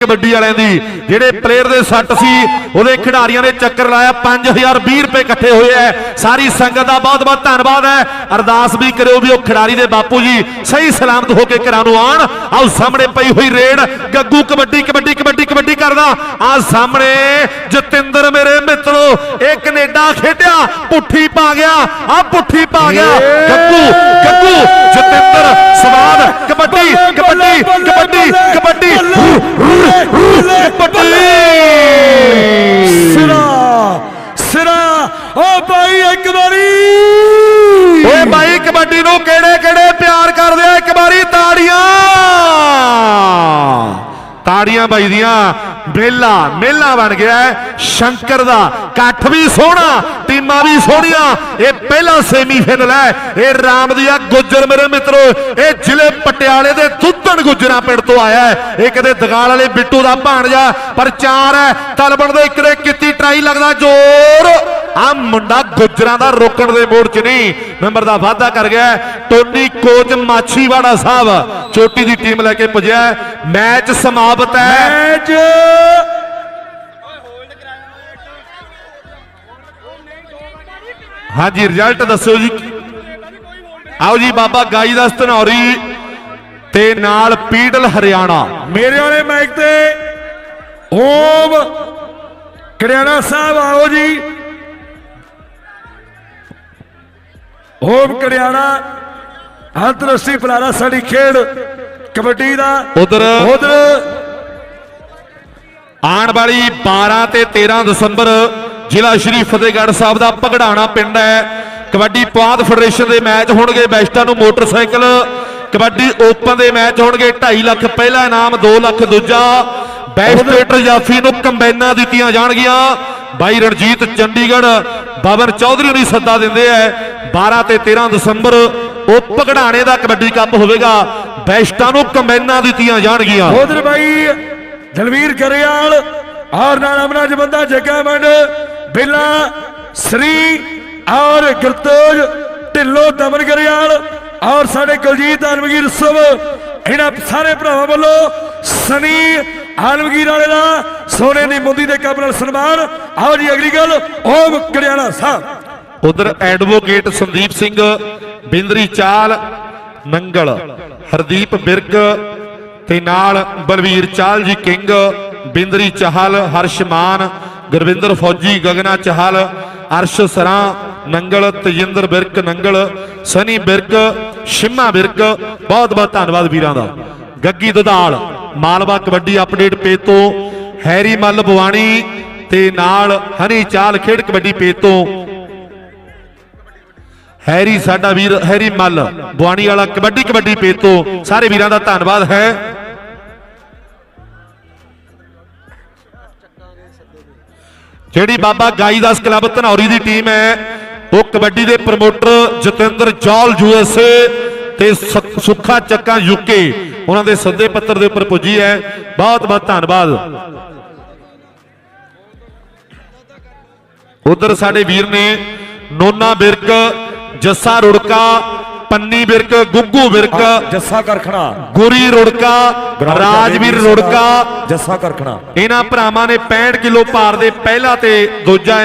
ਕਬੱਡੀ ਵਾਲਿਆਂ ਦੀ, ਜਿਹੜੇ ਪਲੇਅਰ ਦੇ ਸੱਟ ਸੀ, ਉਹਦੇ ਖਿਡਾਰੀਆਂ ਨੇ ਚੱਕਰ ਲਾਇਆ 5020 ਰੁਪਏ ਇਕੱਠੇ ਹੋਏ ਐ। ਸਾਰੀ ਸੰਗਤ ਦਾ ਬਹੁਤ ਬਹੁਤ ਧੰਨਵਾਦ ਹੈ ਅਰਦਾਸ ਵੀ ਕਰਿਓ ਵੀ ਉਹ ਖਿਡਾਰੀ ਦੇ ਬਾਪੂ ਜੀ ਸਹੀ ਸਲਾਮਤ ਹੋ ਕੇ ਘਰਾਂ ਨੂੰ ਆਣ ਆਓ ਸਾਹਮਣੇ ਪਈ ਹੋਈ ਰੇਡ, ਗੱਗੂ ਕਬੱਡੀ ਕਬੱਡੀ ਆ ਸਾਹਮਣੇ ਜਤਿੰਦਰ ਮੇਰੇ ਮਿੱਤਰੋ, ਇਹ ਕੈਨੇਡਾ ਖੇਡਿਆ, ਪੁੱਠੀ ਪਾ ਗਿਆ, ਆ ਪੁੱਠੀ ਪਾ ਗਿਆ। ਗੱਗੂ ਗੱਗੂ, ਜਤਿੰਦਰ, ਸਵਾਦ, ਕਬੱਡੀ ਕਬੱਡੀ ਕਬੱਡੀ ਕਬੱਡੀ। ਕਬੱਡੀ ਤਾੜੀਆਂ ਬਾਈ ਮੇਲਾ ਮੇਲਾ ਬਣ ਗਿਆ ਸ਼ੰਕਰ ਦਾ ਇਕੱਠ ਵੀ ਸੋਹਣਾ, ਟੀਮਾਂ ਵੀ ਸੋਹਣੀਆਂ। ਇਹ ਪਹਿਲਾ ਸੈਮੀਫਾਈਨਲ ਹੈ। ਇਹ ਰਾਮਦੀਆ ਗੁੱਜਰ ਮੇਰੇ ਮਿੱਤਰੋ, ਇਹ ਜ਼ਿਲ੍ਹੇ ਪਟਿਆਲੇ ਦੇ ਦੁੱਧਣ ਗੁੱਜਰਾਂ ਪਿੰਡ ਤੋਂ ਆਇਆ ਹੈ। ਇਹ ਕਦੇ ਦਗਾਲ ਵਾਲੇ ਬਿੱਟੂ ਦਾ ਭਾਣਜਾ, ਪਰ ਚਾਰ ਹੈ। ਤਲਬਣ ਦੇ ਇੱਕ ਦੇ ਕੀਤੀ ਟਰਾਈ ਲੱਗਦਾ, ਜ਼ੋਰ। ਆ ਮੁੰਡਾ ਗੁੱਜਰਾਂ ਦਾ ਰੋਕਣ ਦੇ ਮੋੜ 'ਚ ਨਹੀਂ ਨੰਬਰ ਦਾ ਵਾਅਦਾ ਕਰ ਗਿਆ। ਟੋਨੀ ਕੋਚ ਮਾਛੀਵਾੜਾ ਸਾਹਿਬ ਚੋਟੀ ਦੀ ਟੀਮ ਲੈ ਕੇ ਪੁੱਜਿਆ। ਮੈਚ ਸਮਾਪਤ ਹੈ। ਮੈਚ। ਹਾਂਜੀ ਰਿਜ਼ਲਟ ਦੱਸੋ ਜੀ। ਆਓ ਜੀ ਬਾਬਾ ਗਾਈ ਦਾ ਧਨੌਰੀ ਤੇ ਨਾਲ ਪੀਡਲ ਹਰਿਆਣਾ। ਮੇਰੇ ਵਾਲੇ ਮਾਈਕ ਤੇ ਓਮ ਕੜਿਆਣਾ ਸਾਹਿਬ ਆਓ ਜੀ। ਓਮ ਕੜਿਆਣਾ ਅੰਤਰਰਾਸ਼ਟਰੀ ਪਲਾਰਾ ਸਾਡੀ ਖੇਡ ਕਬੱਡੀ ਦਾ ਉਧਰ। ਉਧਰ। ਆਉਣ ਵਾਲੀ 12 ਤੇ 13 ਦਸੰਬਰ ਜ਼ਿਲ੍ਹਾ ਸ਼੍ਰੀ ਫਤਿਹਗੜ੍ਹ ਸਾਹਿਬ ਦਾ ਪਗੜਾਣਾ ਪਿੰਡ ਹੈ। ਕਬੱਡੀ ਪੁਆਧ ਫੈਡਰੇਸ਼ਨ ਦੇ ਮੈਚ ਹੋਣਗੇ ਬੈਸਟਾਂ ਨੂੰ ਮੋਟਰਸਾਈਕਲ। ਕਬੱਡੀ ਓਪਨ ਦੇ ਮੈਚ ਹੋਣਗੇ 2.5 ਲੱਖ ਪਹਿਲਾ ਇਨਾਮ 2 ਲੱਖ ਦੂਜਾ। ਬੈਸਟ ਜਾਫੀ ਨੂੰ ਕੰਬਾਈਨਾਂ ਦਿੱਤੀਆਂ ਜਾਣਗੀਆਂ। ਬਾਈ ਰਣਜੀਤ ਚੰਡੀਗੜ੍ਹ ਬਬਨ ਚੌਧਰੀ ਨੂੰ ਸੱਦਾ ਦਿੰਦੇ ਐ 12 ਤੇ 13 ਦਸੰਬਰ, ਉਹ ਪਗੜਾਣੇ ਦਾ ਕਬੱਡੀ ਕੱਪ ਹੋਵੇਗਾ। ਬੈਸਟਾਂ ਨੂੰ ਕੰਬਾਈਨਾਂ ਦਿੱਤੀਆਂ ਜਾਣਗੀਆਂ। ਉਧਰ ਭਾਈ, ਦਲਵੀਰ ਗਰੇਵਾਲ ਔਰ ਨਾਲ ਅਮਨਾ ਜਬੰਦਾ ਜੱਗਾ ਮੰਡ ਬਿੱਲਾ, ਸ੍ਰੀ ਔਰ ਗੁਰਤੋਜ, ਢਿੱਲੋ ਦਮਨ ਗਰੇਵਾਲ ਔਰ ਸਾਡੇ ਕੁਲਜੀਤ ਆਲਮਗੀਰ ਸਭ, ਇਹਨਾਂ ਸਾਰੇ ਭਰਾਵਾਂ ਵੱਲੋਂ ਸਨੀ ਆਲਮਗੀਰ ਵਾਲੇ ਦਾ, ਸੋਨੇ ਦੀ ਮੁੰਦੀ ਦੇ ਕੱਪ ਨਾਲ ਸਨਮਾਨ। ਆਓ ਜੀ ਅਗਲੀ ਗੱਲ, ਓਮ ਕੜਿਆਣਾ ਸਾਹਿਬ। ਉਧਰ ਐਡਵੋਕੇਟ ਸੰਦੀਪ ਸਿੰਘ, ਬਿੰਦਰੀ ਚਾਲ, ਨੰਗਲ, ਹਰਦੀਪ ਬਿਰਕ ਤੇ ਨਾਲ ਬਲਵੀਰ ਚਾਲ ਜੀ ਕਿੰਗ, ਬਿੰਦਰੀ ਚਾਹਲ ਹਰਸ਼ਮਾਨ ਗੁਰਵਿੰਦਰ ਫੌਜੀ, ਗਗਨਾ ਚਾਹਲ ਅਰਸ਼ ਸਰਾਂ, ਨੰਗਲ, ਤਜਿੰਦਰ ਬਿਰਕ, ਨੰਗਲ, ਸਨੀ ਬਿਰਕ, ਸ਼ਿਮਾ ਬਿਰਕ, ਬਹੁਤ ਬਹੁਤ ਧੰਨਵਾਦ ਵੀਰਾਂ ਦਾ। ਗੱਗੀ ਦਦਾਲ, ਮਾਲਵਾ ਕਬੱਡੀ ਅਪਡੇਟ ਪੇਜ ਤੋਂ, ਹੈਰੀ ਮੱਲ ਬਵਾਣੀ ਤੇ ਨਾਲ ਹਨੀ ਚਾਲ ਖੇਡ ਕਬੱਡੀ ਪੇਜ ਤੋਂ ਹੈਰੀ ਸਾਡਾ ਵੀਰ, ਹੈਰੀ ਮੱਲ, ਬਵਾਨੀ ਵਾਲਾ ਕਬੱਡੀ ਕਬੱਡੀ ਪੇਜ ਤੋਂ ਸਾਰੇ ਵੀਰਾਂ ਦਾ ਧੰਨਵਾਦ ਹੈ। ਜਿਹੜੀ ਬਾਬਾ ਗਾਈ ਦਾਸ ਕਲੱਬ ਧਨੌਰੀ ਦੀ ਟੀਮ ਹੈ, ਉਹ ਕਬੱਡੀ ਦੇ ਪ੍ਰਮੋਟਰ ਜਤਿੰਦਰ ਜੌਲ ਯੂਐਸਏ ਤੇ ਸੁੱਖਾ ਚੱਕਾ ਯੂਕੇ ਉਹਨਾਂ ਦੇ ਸੱਦੇ ਪੱਤਰ ਦੇ ਉੱਪਰ ਪੁੱਜੀ ਹੈ। ਬਹੁਤ ਬਹੁਤ ਧੰਨਵਾਦ। ਉਧਰ ਸਾਡੇ ਵੀਰ ਨੇ ਨੋਨਾ ਬਿਰਕ ਜੱਸਾ ਰੁੜਕਾ ਪੰਨੀ ਬਿਰਕ ਗੁੱਗੂ ਬਿਰਕ ਜੱਸਾ ਕਰਖਣਾ। ਗੁਰੀ ਰੁੜਕਾ ਰਾਜਵੀਰ ਰੁੜਕਾ। ਜੱਸਾ ਕਰਖਣਾ। ਇਹਨਾਂ ਭਰਾਵਾਂ ਨੇ 65 ਕਿਲੋ ਭਾਰ ਦੇ ਪਹਿਲਾ ਤੇ ਦੂਜਾ